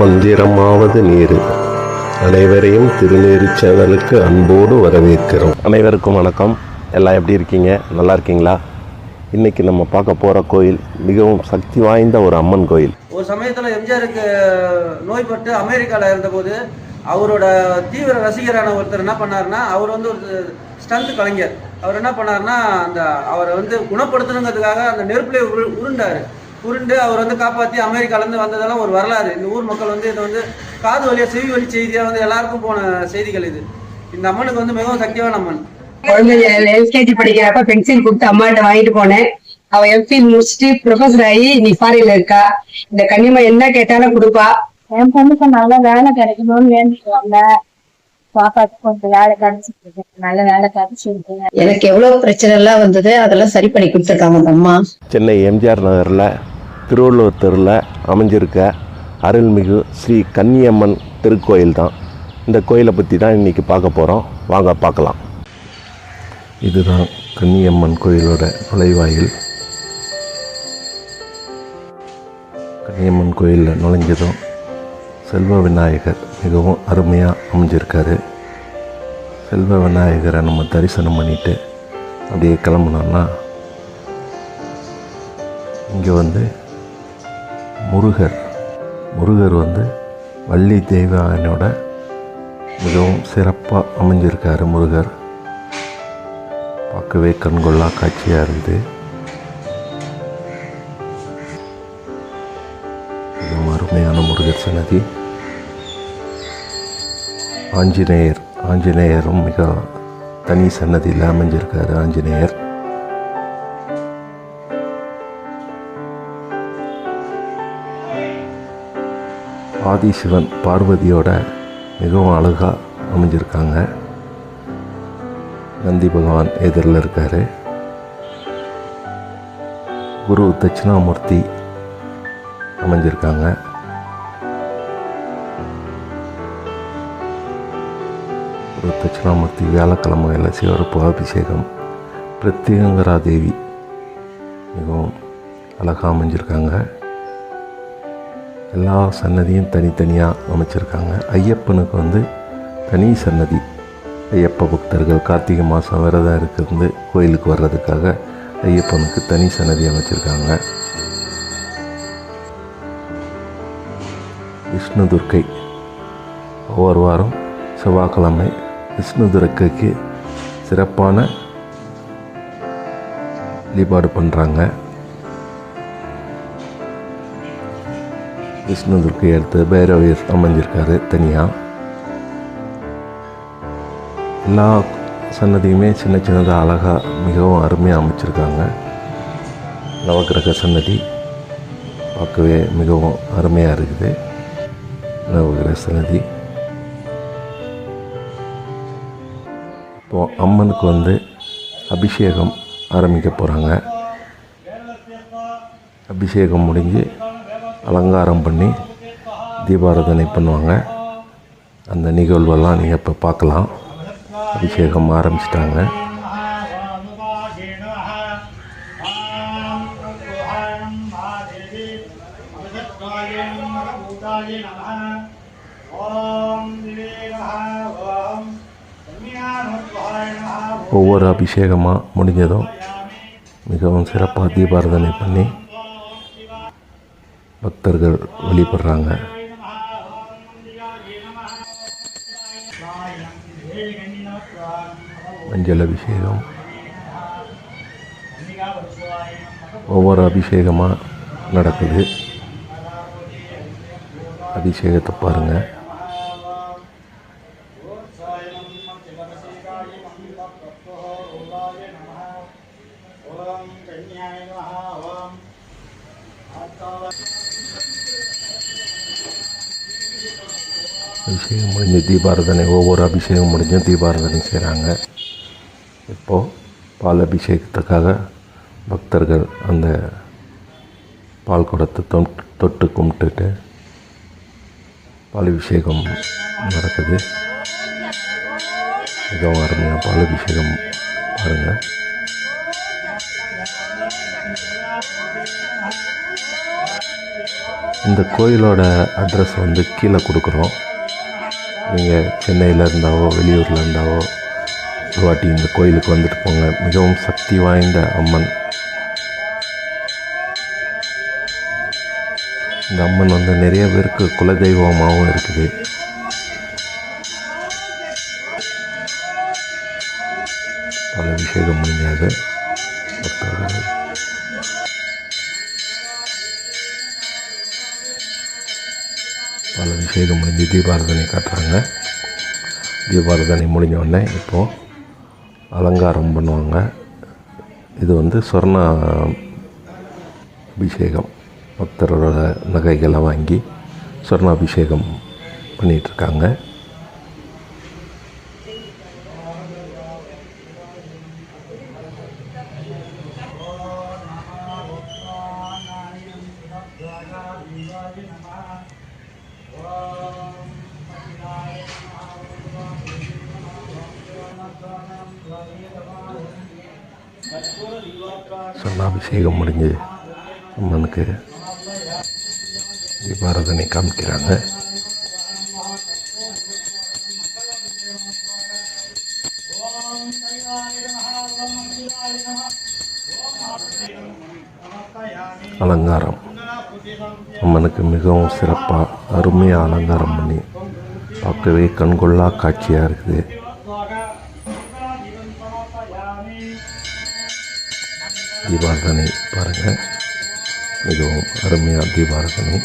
மந்திரமாவது நீர். அனைவரையும் திருநீறு சேனலுக்கு அன்போடு வரவேற்கிறோம். அனைவருக்கும் வணக்கம். எல்லாம் எப்படி இருக்கீங்க? நல்லா இருக்கீங்களா? இன்றைக்கி நம்ம பார்க்க போகிற கோயில் மிகவும் சக்தி வாய்ந்த ஒரு அம்மன் கோயில். ஒரு சமயத்தில் எம்ஜிஆருக்கு நோய்பட்டு அமெரிக்காவில் இருந்தபோது அவரோட தீவிர ரசிகரான ஒருத்தர் என்ன பண்ணாருன்னா அவர் வந்து ஒரு ஸ்டண்ட் கலைஞர். அவர் என்ன பண்ணாருன்னா அந்த அவரை வந்து குணப்படுத்தணுங்கிறதுக்காக அந்த நெருப்புலேயே உரு உருண்டாரு. உருண்டு அவர் வந்து காப்பாற்றி அமெரிக்காலேருந்து வந்ததெல்லாம் ஒரு வரலாறு. இந்த ஊர் மக்கள் வந்து இதை வந்து காது வழியாக செவி வழி செய்தியாக வந்து எல்லாருக்கும் போன செய்திகள் இது. இந்த அம்மனுக்கு வந்து மிகவும் சக்தியான அம்மன். குழந்தை எல்கேஜி படிக்கிறப்ப பென்சில் கொடுத்து அம்மாட்ட வாங்கிட்டு போனேன். அவ எம்பில் முடிச்சுட்டு ப்ரொஃபசர் ஆகி நீ ஃபாரின்ல இருக்கா? இந்த கன்னிமா என்ன கேட்டாலும் கொடுப்பா. என் பொண்ணுக்கு நல்ல வேலை கிடைக்கணும்னு வேண்டிட்டு வந்தேன் பாப்பாக்கு கொஞ்சம் வேலை கிடைச்சிருக்கு. நல்ல வேலை கிடைச்சிருக்கு. எனக்கு எவ்வளவு பிரச்சனை எல்லாம் வந்தது அதெல்லாம் சரி பண்ணி கொடுத்துருக்காங்க அந்த அம்மா. சென்னை எம்ஜிஆர் நகரில் திருவள்ளுவர் தெருவில் அமைஞ்சிருக்க அருள்மிகு ஸ்ரீ கன்னியம்மன் திருக்கோயில் தான் இந்த கோயிலை பற்றி தான் இன்றைக்கி பார்க்க போகிறோம் வாங்க பார்க்கலாம். இதுதான் கன்னியம்மன் கோயிலோட நுழைவாயில். கன்னியம்மன் கோயிலில் நுழைஞ்சதும் செல்வ விநாயகர் மிகவும் அருமையாக அமைஞ்சிருக்காரு. செல்வ விநாயகரை நம்ம தரிசனம் பண்ணிட்டு அப்படியே கிளம்புனோன்னா இங்கே வந்து முருகர். முருகர் வந்து வள்ளி தெய்வானோட மிகவும் சிறப்பாக அமைஞ்சிருக்காரு முருகர். பார்க்கவே கண்கொள்ளா காட்சியாக இருக்குது மிகவும் அருமையான முருகர் சன்னதி. ஆஞ்சநேயர் ஆஞ்சநேயரும் மிக தனி சன்னதியில் அமைஞ்சிருக்காரு ஆஞ்சநேயர். ஆதிசிவன் பார்வதியோட மிகவும் அழகாக அமைஞ்சிருக்காங்க. நந்தி பகவான் எதிரில் இருக்கார். குரு தட்சிணாமூர்த்தி அமைஞ்சிருக்காங்க. குரு தட்சிணாமூர்த்தி வியாழக்கிழமையில் சிவரப்பு அபிஷேகம் பிரத்யங்கரா தேவி மிகவும் அழகாக அமைஞ்சிருக்காங்க. எல்லா சன்னதியும் தனித்தனியாக அமைச்சிருக்காங்க. ஐயப்பனுக்கு வந்து தனி சன்னதி. ஐயப்ப பக்தர்கள் கார்த்திகை மாதம் விரதம் இருக்கிறது கோயிலுக்கு வர்றதுக்காக ஐயப்பனுக்கு தனி சன்னதி அமைச்சிருக்காங்க. விஷ்ணு துர்க்கை ஒவ்வொரு வாரம் செவ்வாய்க்கிழமை விஷ்ணு துர்க்கைக்கு சிறப்பான வழிபாடு பண்ணுறாங்க விஷ்ணு துர்க்கை எடுத்து பைரவர் அமைஞ்சிருக்காரு தனியாக எல்லா சன்னதியுமே சின்ன சின்னதாக அழகாக மிகவும் அருமையாக அமைச்சிருக்காங்க. நவகிரக சன்னதி பார்க்கவே மிகவும் அருமையாக இருக்குது. நவகிரக சன்னதி. இப்போது அம்மனுக்கு வந்து அபிஷேகம் ஆரம்பிக்க போகிறாங்க அபிஷேகம் முடிஞ்சு அலங்காரம் பண்ணி தீபாராதனை பண்ணுவாங்க. அந்த நிகழ்வெல்லாம் நீங்கள் இப்போ பார்க்கலாம். அபிஷேகம் ஆரம்பிச்சிட்டாங்க. ஒவ்வொரு அபிஷேகமாக முடிஞ்சதும் மிகவும் சிறப்பாக தீபாராதனை பண்ணி பக்தர்கள் வழிபடுறாங்க மஞ்சள் அபிஷேகம். ஒவ்வொரு அபிஷேகமாக நடக்குது. அபிஷேகத்தை பாருங்கள் அபிஷேகம் முடிஞ்சு தீபாரதனை ஒவ்வொரு அபிஷேகம் முடிஞ்சும் தீபாரதனை செய்கிறாங்க இப்போது பால் அபிஷேகத்துக்காக பக்தர்கள் அந்த பால் குடத்தை தொட்டு தொட்டு கும்பிட்டுட்டு பால் அபிஷேகம் நடக்குது. மிகவும் அருமையாக பால் அபிஷேகம் பாருங்கள் இந்த கோயிலோட அட்ரஸ் வந்து கீழே கொடுக்குறோம். நீங்கள் சென்னையில் இருந்தாவோ வெளியூரில் இருந்தாவோ ஒரு வாட்டி இந்த கோயிலுக்கு வந்துட்டு போங்க. மிகவும் சக்தி வாய்ந்த அம்மன். இந்த அம்மன் வந்து நிறைய பேருக்கு குலதெய்வமாகவும் இருக்குது. பல அபிஷேகம் முடிஞ்சாது அபிஷேகம் தீபாரதனை காட்டுறாங்க. தீபாரதனை முடிஞ்சோடனே இப்போது அலங்காரம் பண்ணுவாங்க. இது வந்து சொர்ண அபிஷேகம். பக்தரோட நகைகளை வாங்கி சொர்ண அபிஷேகம் பண்ணிகிட்ருக்காங்க அபிஷேகம் முடிஞ்சு அம்மனுக்கு தீபாரதனை காமிக்கிறாங்க. அலங்காரம். அம்மனுக்கு மிகவும் சிறப்பாக அருமையாக அலங்காரம் பண்ணி பார்க்கவே கண்கொள்ளா காட்சியாக இருக்குது. தீபாரதனை பாருங்கள் மிகவும் அருமையாக தீபாரதனை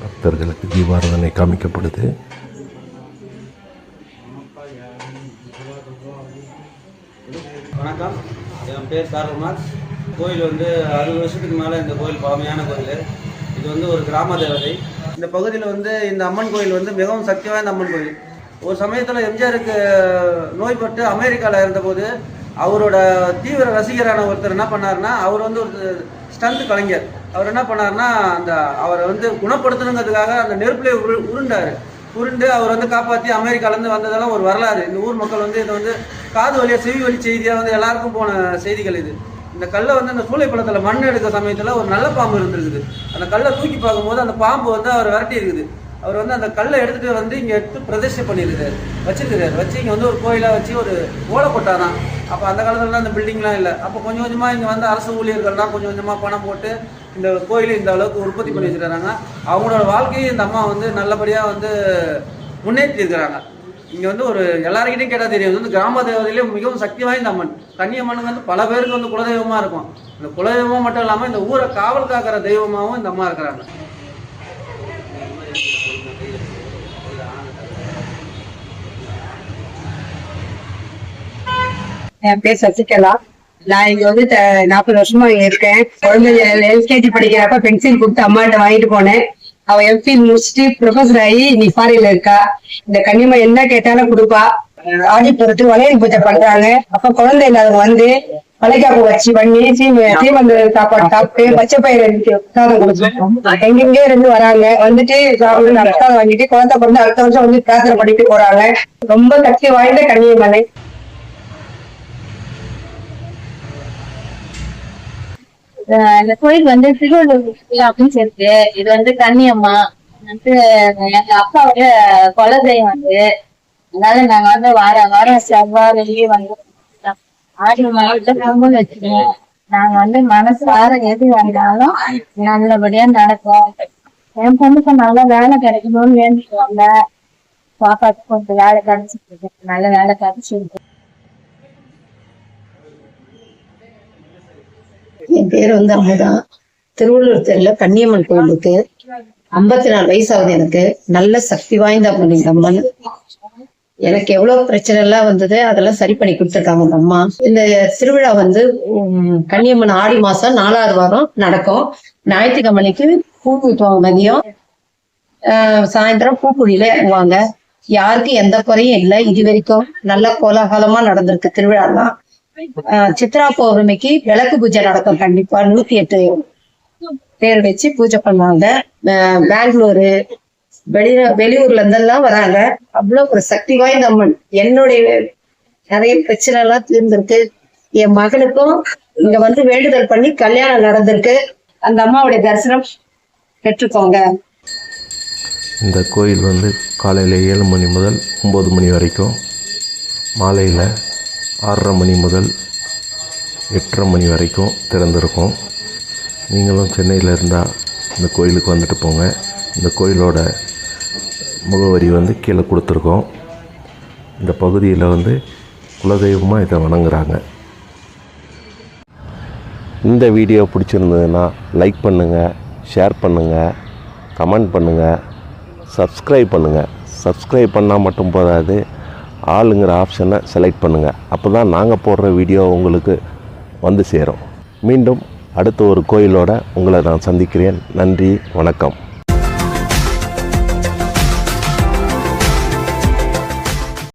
பக்தர்களுக்கு தீபாரதனை காமிக்கப்படுது வணக்கம் என் பேர் சாரகுமார் கோயில் வந்து அறுபது வருஷத்துக்கு மேலே இந்த கோயில் பழமையான கோயில். இது வந்து ஒரு கிராம தேவதை. இந்த பகுதியில் வந்து இந்த அம்மன் கோயில் வந்து மிகவும் சக்தி வாய்ந்த அம்மன் கோயில். ஒரு சமயத்தில் எம்ஜிஆருக்கு நோய்பட்டு அமெரிக்காவில் இருந்தபோது அவரோட தீவிர ரசிகரான ஒருத்தர் என்ன பண்ணாருன்னா அவர் வந்து ஒரு ஸ்டண்ட் கலைஞர். அவர் என்ன பண்ணாருன்னா அந்த அவரை வந்து குணப்படுத்தணுங்கிறதுக்காக அந்த நெருப்புலேயே உரு உருண்டாரு. உருண்டு அவர் வந்து காப்பாற்றி அமெரிக்காலேருந்து வந்ததெல்லாம் ஒரு வரலாறு. இந்த ஊர் மக்கள் வந்து இதை வந்து காது வழியாக செவி வழி செய்தியாக வந்து எல்லாருக்கும் போன செய்திகள் இது. இந்த கல்லை வந்து அந்த சூளைப்பழத்தில் மண் எடுக்கிற சமயத்தில் ஒரு நல்ல பாம்பு இருந்திருக்குது. அந்த கல்லை தூக்கி பார்க்கும்போது அந்த பாம்பு வந்து அவர் விரட்டி இருக்குது. அவர் வந்து அந்த கல்லை எடுத்துகிட்டு வந்து இங்கே எடுத்து பிரதிஷ்டை பண்ணியிருக்காரு. வச்சிருக்கிறாரு. வச்சு இங்கே வந்து ஒரு கோயிலாக வச்சு ஒரு ஓலை போட்டாதான் அப்போ அந்த காலத்துலலாம் அந்த பில்டிங்லாம் இல்லை. அப்போ கொஞ்சம் கொஞ்சமாக இங்கே வந்து அரசு ஊழியர்கள்லாம் கொஞ்சம் கொஞ்சமாக பணம் போட்டு இந்த கோயிலை இந்த அளவுக்கு உற்பத்தி பண்ணி வச்சுருக்காங்க அவங்களோட வாழ்க்கையை இந்த அம்மா வந்து நல்லபடியாக வந்து முன்னேற்றி இருக்கிறாங்க. இங்கே வந்து ஒரு எல்லாருக்கிட்டையும் கேட்டால் தெரியும். வந்து கிராம தேவதையிலே மிகவும் சக்தி வாய்ந்த அம்மன். கன்னியம்மனுக்கு வந்து பல பேருக்கு வந்து குலதெய்வமாக இருக்கும். இந்த குலதெய்வமாக மட்டும் இல்லாமல் இந்த ஊரை காவல் காக்கிற தெய்வமாகவும் இந்த அம்மா இருக்கிறாங்க. என் பேர் சசிகலா. நான் இங்க வந்து நாற்பது வருஷமா இங்க இருக்கேன். குழந்தை எல்கேஜி படிக்கிறப்ப பென்சில் கொடுத்து அம்மாட்ட வாங்கிட்டு போனேன். அவ எம்பில் முடிச்சுட்டு ப்ரொஃபசர் ஆகி நீ ஃபாரின்ல இருக்கா? இந்த கண்ணிமா என்ன கேட்டாலும் கொடுப்பா. ஆடி பொறுத்து வளையல் பூஜை பண்றாங்க. அப்ப குழந்தை இல்லாதவங்க வந்து வளைகாப்பு வச்சு பண்ணி சீமந்த சாப்பாடு சாப்பிட்டு பச்சை பயிர் பிரசாதம் கொடுப்போம் எங்கெங்கே இருந்து வராங்க? வந்துட்டு சாப்பிட்டு பிரசாதம் வாங்கிட்டு குழந்தை பிறந்து அடுத்த வருஷம் வந்து பிரார்த்தனை பண்ணிட்டு போறாங்க. ரொம்ப சக்தி வாய்ந்த கன்னியம்மனை. இந்த கோயில் வந்து திருவள்ளூர் அப்படின்னு இருக்கு இது வந்து கன்னியம்மா. வந்து எங்க அப்பாவோட குலதெய்வம் வந்து அதனால நாங்க வந்து வார வாரம் செவ்வாய் வெளியே வந்து ஆடி மாதத்துல பொங்கல் வச்சுருவோம் நாங்க வந்து மனசு வார எது வந்தாலும் நல்லபடியா நடக்கும். என் பொண்ணுக்கு நல்லா வேலை கிடைக்கணும்னு வேண்டிட்டு வந்தேன் பாப்பாக்கு கொஞ்சம் வேலை கிடைச்சிட்டு நல்ல வேலை கிடைச்சிருக்கு என் பேர் வந்து அமுதா. திருவள்ளூர் தெருல கன்னியம்மன் கோயில் இருக்கு ஐம்பத்தி நாலு வயசு ஆகுது எனக்கு. நல்ல சக்தி வாய்ந்த அம்மன் அம்மன். எனக்கு எவ்வளவு பிரச்சனை எல்லாம் வந்தது அதெல்லாம் சரி பண்ணி கொடுத்துருக்காங்க இந்த அம்மா. இந்த திருவிழா வந்து கன்னியம்மன் ஆடி மாசம் நாலாவது வாரம் நடக்கும். ஞாயிற்றுக்கிழமைக்கு பூ ஊற்றுவாங்க மதியம். ஆஹ் சாயந்தரம் பூக்குழியில இறங்குவாங்க. யாருக்கும் எந்த குறையும் இல்லை. இது வரைக்கும் நல்ல கோலாகலமா நடந்திருக்கு திருவிழாலாம். சித்ரா பௌர்ணமிக்கு விளக்கு பூஜை நடக்கும் கண்டிப்பா. நூத்தி எட்டு பேர் வச்சு பூஜை பண்ணுவாங்க. பெங்களூரு வெளி வெளியூர்ல இருந்தெல்லாம் வராங்க. அவ்வளவு ஒரு சக்தி வாய்ந்த அம்மன். என்னுடைய நிறைய பிரச்சனை எல்லாம் தீர்ந்திருக்கு. என் மகனுக்கும் இங்க வந்து வேண்டுதல் பண்ணி கல்யாணம் நடந்திருக்கு. அந்த அம்மாவுடைய தரிசனம் பெற்றுக்கோங்க. இந்த கோயில் வந்து காலையில் ஏழு மணி முதல் ஒம்பது மணி வரைக்கும் மாலையில் ஆறரை மணி முதல் எட்டரை மணி வரைக்கும் திறந்திருக்கும். நீங்களும் சென்னையில் இருந்தால் இந்த கோயிலுக்கு வந்துட்டு போங்க. இந்த கோயிலோட முகவரி வந்து கீழே கொடுத்துருக்கோம். இந்த பகுதியில் வந்து குலதெய்வமாக இதை வணங்குறாங்க. இந்த வீடியோ பிடிச்சிருந்ததுன்னா லைக் பண்ணுங்கள் ஷேர் பண்ணுங்கள் கமெண்ட் பண்ணுங்கள் சப்ஸ்கிரைப் பண்ணுங்கள் சப்ஸ்கிரைப் பண்ணால் மட்டும் போதாது ஆளுங்கிற ஆப்ஷனை செலக்ட் பண்ணுங்கள் அப்போ தான் நாங்கள் போடுற வீடியோ உங்களுக்கு வந்து சேரும். மீண்டும் அடுத்த ஒரு கோயிலோட உங்களை நான் சந்திக்கிறேன். நன்றி வணக்கம்.